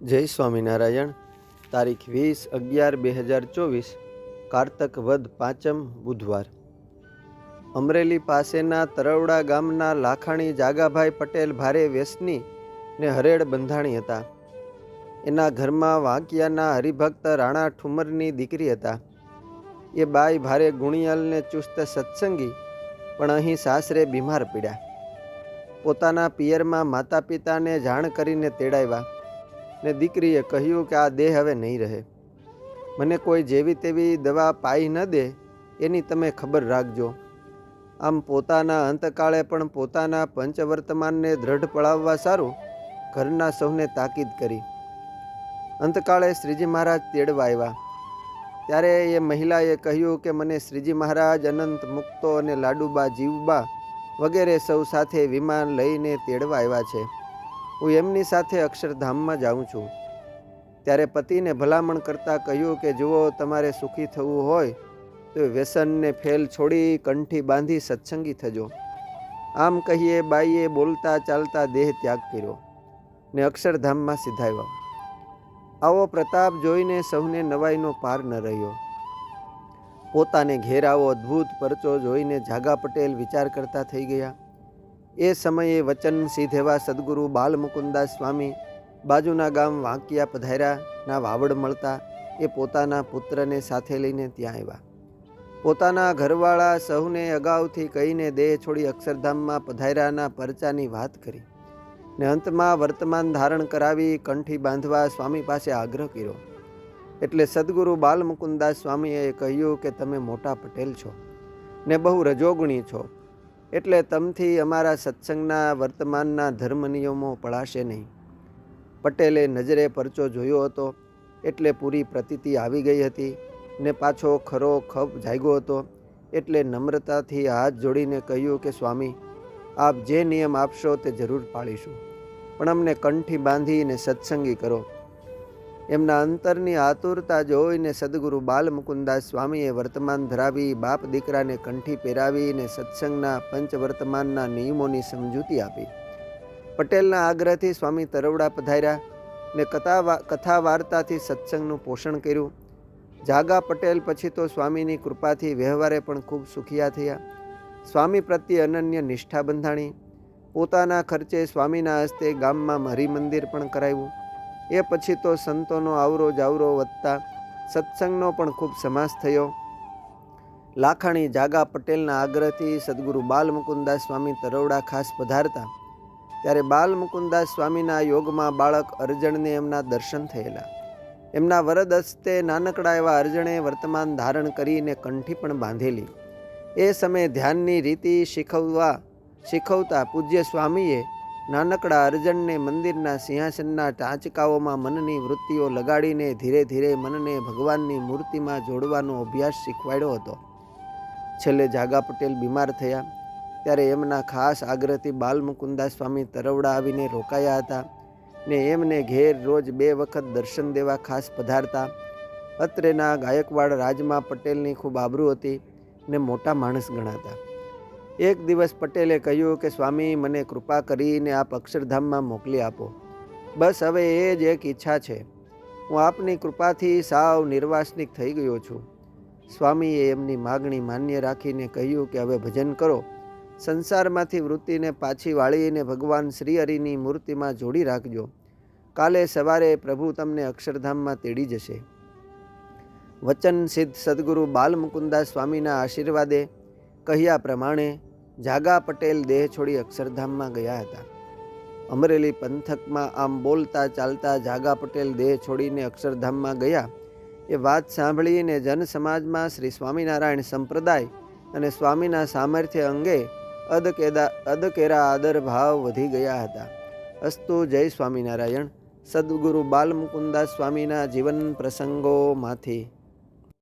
જય સ્વામિનારાયણ. તારીખ વીસ અગિયાર બે હજાર ચોવીસ, કારતક વદ પાંચમ બુધવાર. અમરેલી પાસેના તરવડા ગામના લાખાણી જાગાભાઈ પટેલ ભારે વ્યસની ને હરેડ બંધાણી હતા. એના ઘરમાં વાંકિયાના હરિભક્ત રાણા ઠુમરની દીકરી હતા. એ બાઈ ભારે ગુણિયાલને ચુસ્ત સત્સંગી, પણ અહીં સાસરે બીમાર પીડ્યા. પોતાના પિયરમાં માતા પિતાને જાણ કરીને તેડાવ્યા. ને દીકરીએ કહ્યું કે આ દેહ હવે નહીં રહે. મને કોઈ જેવી તેવી દવા પાઈ ન દે એની તમે ખબર રાખજો. આમ પોતાના અંતકાળે પણ પોતાના પંચવર્તમાનને દ્રઢ પડાવવા સારું, ઘરના સૌને તાકીદ કરી. અંતકાળે શ્રીજી મહારાજ તેડવા આવ્યા. ત્યારે એ મહિલાએ કહ્યું કે મને શ્રીજી મહારાજ અનંત મુક્તો અને લાડુબા જીવબા વગેરે સૌ સાથે વિમાન લઈને તેડવા આવ્યા છે. હું એમની સાથે અક્ષરધામમાં જાઉં છું. ત્યારે પતિને ભલામણ કરતાં કહ્યું કે, જુઓ, તમારે સુખી થવું હોય, તો વ્યસનને ફેલ છોડી કંઠી બાંધી સત્સંગી થજો. આમ કહીએ, બાઈએ બોલતા ચાલતા દેહ ત્યાગ કર્યો ને અક્ષરધામમાં સિધાવ્યો. આવો પ્રતાપ જોઈને સૌને નવાઈનો પાર ન રહ્યો. પોતાને ઘેરાવો અદ્ભુત પરચો જોઈને જાગા પટેલ વિચાર કરતા થઈ ગયા. એ સમયે વચન સિદ્ધેવા સદગુરુ બાલમુકુંદાસ સ્વામી બાજુના ગામ વાંકિયા પધાર્યાના વાવડ મળતા એ પોતાના પુત્રને સાથે લઈને ત્યાં આવ્યા. પોતાના ઘરવાળા સહુને અગાઉથી કહીને દેહ છોડી અક્ષરધામમાં પધાર્યાના પરચાની વાત કરી ને અંતમાં વર્તમાન ધારણ કરાવી કંઠી બાંધવા સ્વામી પાસે આગ્રહ કર્યો. એટલે સદગુરુ બાલમુકુંદાસ સ્વામીએ કહ્યું કે તમે મોટા પટેલ છો ને બહુ રજોગુણી છો. એટલે તમથી અમારા સત્સંગના વર્તમાનના ધર્મ નિયમો પળાશે નહીં. પટેલે નજરે પરચો જોયો હતો, એટલે પૂરી પ્રતીતિ આવી ગઈ હતી ને પાછો ખરો ખપ જાગ્યો હતો, એટલે નમ્રતાથી હાથ જોડીને કહ્યું કે, સ્વામી, આપ જે નિયમ આપશો તે જરૂર પાળીશું. પણ અમને કંઠી બાંધીને સત્સંગી કરો. એમના અંતરની આતુરતા જોઈને સદગુરુ બાલમુકુંદાસ સ્વામીએ વર્તમાન ધરાવી બાપ દીકરાને કંઠી પહેરાવીને સત્સંગના પંચવર્તમાનના નિયમોની સમજૂતી આપી. પટેલના આગ્રહથી સ્વામી તરવડા પધાર્યા ને કથા કથા વાર્તાથી સત્સંગનું પોષણ કર્યું. જાગા પટેલ પછી તો સ્વામીની કૃપાથી વ્યવહારે પણ ખૂબ સુખિયા થયા. સ્વામી પ્રત્યે અનન્ય નિષ્ઠા બંધાણી. પોતાના ખર્ચે સ્વામીના હસ્તે ગામમાં હરિમંદિર પણ કરાવ્યું. એ પછી તો સંતોનો આવરો જાવરો વધતા સત્સંગનો પણ ખૂબ સમાસ થયો. લાખાણી જાગા પટેલના આગ્રહથી સદગુરુ બાલમુકુંદાસ સ્વામી તરવડા ખાસ પધારતા. ત્યારે બાલમુકુંદાસ સ્વામીના યોગમાં બાળક અર્જણને એમના દર્શન થયેલા. એમના વરદ હસ્તે નાનકડા એવા અર્જણે વર્તમાન ધારણ કરીને કંઠી પણ બાંધેલી. એ સમયે ધ્યાનની રીતિ શીખવવા શીખવતા પૂજ્ય સ્વામીએ નાનકડા અર્જનને મંદિરના સિંહાસનના ટાંચકાઓમાં મનની વૃત્તિઓ લગાડીને ધીરે ધીરે મનને ભગવાનની મૂર્તિમાં જોડવાનો અભ્યાસ શીખવાડ્યો હતો. છેલ્લે જાગા પટેલ બીમાર થયા. ત્યારે એમના ખાસ આગ્રહથી બાલમુકુંદા સ્વામી તરવડા આવીને રોકાયા હતા ને એમને ઘેર રોજ બે વખત દર્શન દેવા ખાસ પધારતા. અત્રેના ગાયકવાડ રાજમાં પટેલની ખૂબ આબરૂ હતી ને મોટા માણસ ગણાતા. એક દિવસ પટેલે કહ્યું કે, સ્વામી, મને કૃપા કરીને આપ અક્ષરધામમાં મોકલી આપો. બસ હવે એ જ એક ઈચ્છા છે. હું આપની કૃપાથી સાવ નિર્વાસનિક થઈ ગયો છું. સ્વામીએ એમની માગણી માન્ય રાખીને કહ્યું કે, હવે ભજન કરો. સંસારમાંથી વૃત્તિને પાછી વાળીને ભગવાન શ્રીહરિની મૂર્તિમાં જોડી રાખજો. કાલે સવારે પ્રભુ તમને અક્ષરધામમાં તેડી જશે. વચન સિદ્ધ સદગુરુ બાલમુકુંદા સ્વામીના આશીર્વાદે કહ્યા પ્રમાણે જાગા પટેલ દેહ છોડી અક્ષરધામમાં ગયા હતા. અમરેલી પંથકમાં આમ બોલતા ચાલતા જાગા પટેલ દેહ છોડીને અક્ષરધામમાં ગયા. એ વાત સાંભળીને જન સમાજમાં શ્રી સ્વામિનારાયણ સંપ્રદાય અને સ્વામીના સામર્થ્ય અંગે અદકેદા અદકેરા આદર ભાવ વધી ગયા હતા. અસ્તુ જય સ્વામિનારાયણ. સદગુરુ બાલમુકુંદાસ સ્વામીના જીવન પ્રસંગોમાંથી